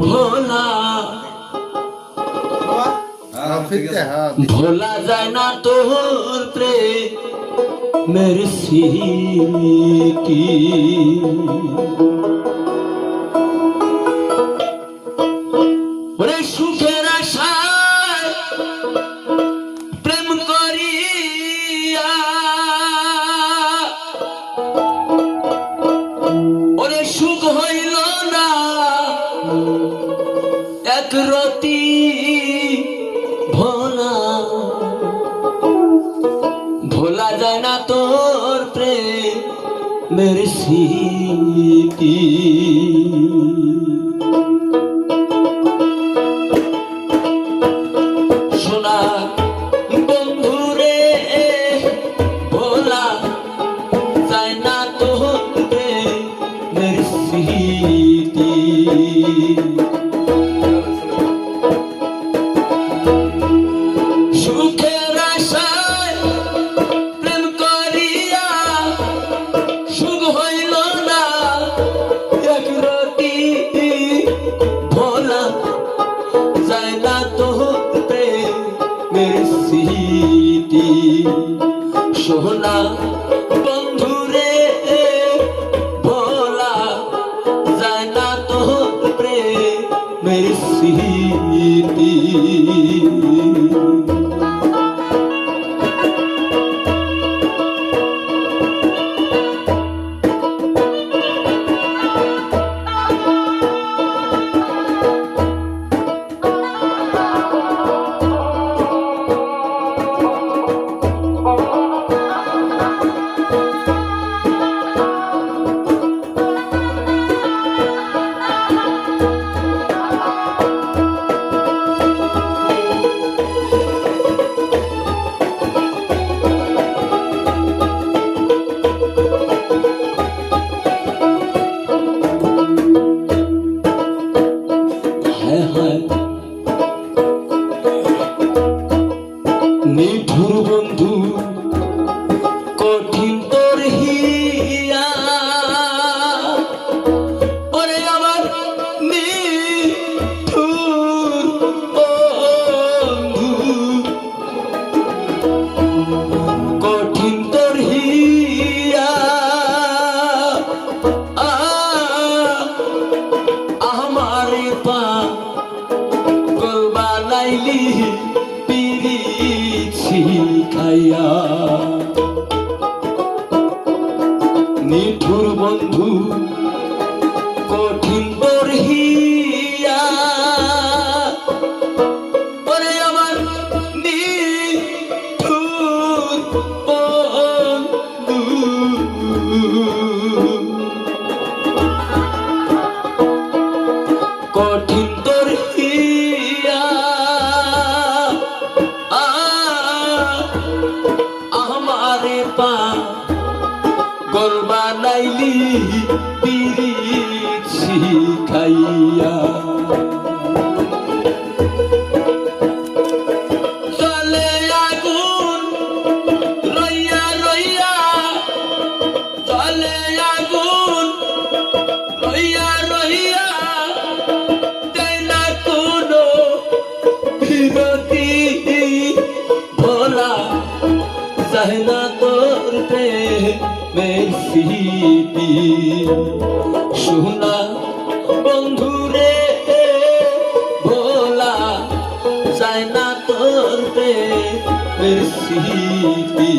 ভোলা। হ্যাঁ, ভোলা যায় না তোর প্রেম মেরে সিহি মাটি ভোলা। ভোলা যায় না তোর প্রেম মেরে স্মৃতি। मेरी सीटी আমারে পা গল বানাইলি পিরিত শিখাইয়া Yeah. স্মৃতি সোনা বন্ধুরে ভোলা যায় না তোর স্মৃতি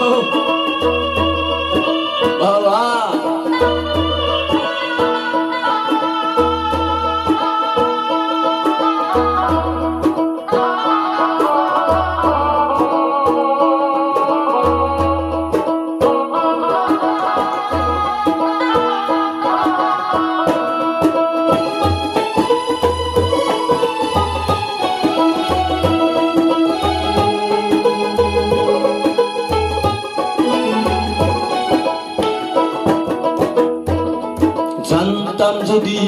Oh. যদি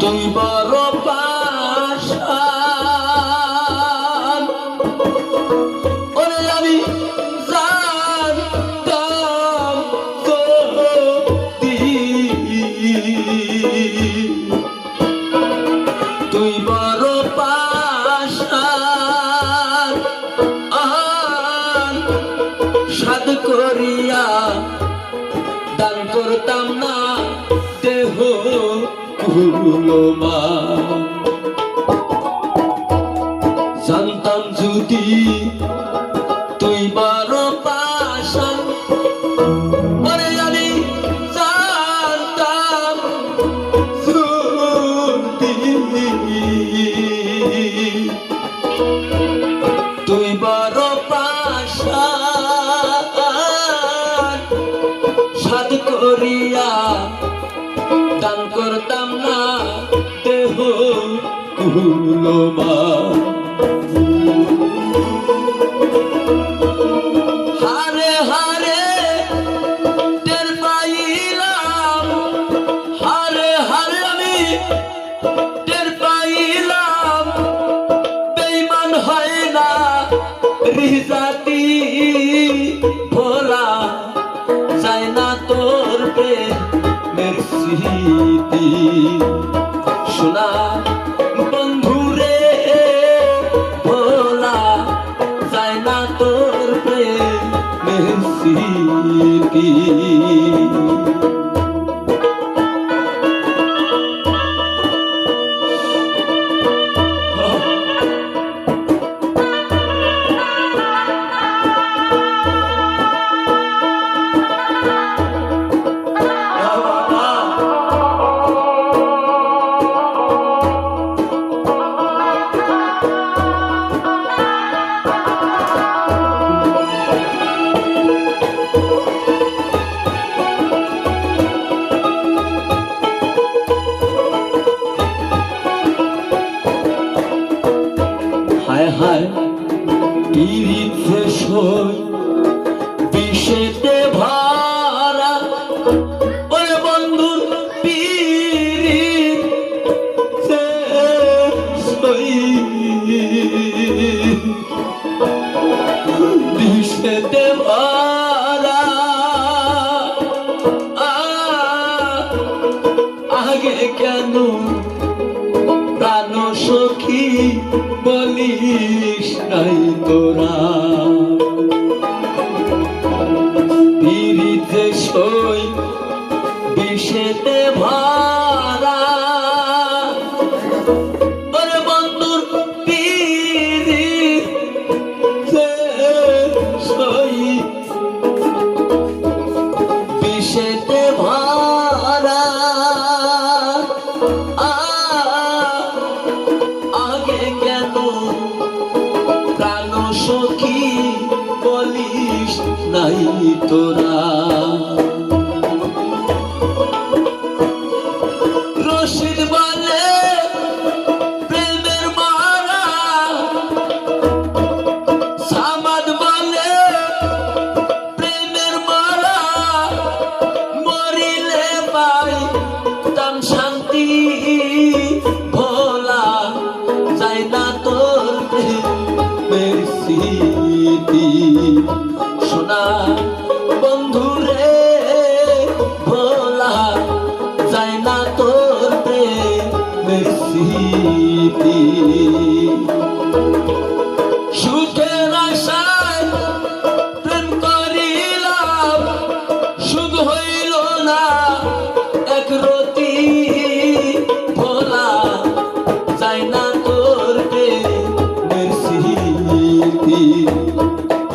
তুই বড় পাশান ওরে আমি জানতাম যদি। তুই বড় পাশান সাদ করিয়া করতাম না। দেহ মা। জানতাম যদি তুই বারো সাধু করিয়া দান করতাম না দেহ কুলমা। বুঝতে পারা আগে কেন প্রাণ সখী বলিস নাই তোরা?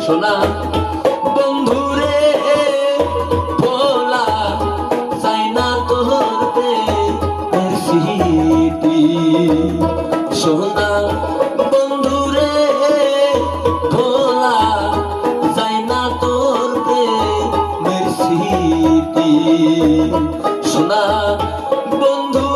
সোনা বন্ধুরে, ভোলা চাই না তোরতে স্মৃতি সোনা বন্ধুরে, ভোলা চাই না তোরতে স্মৃতি সোনা বন্ধু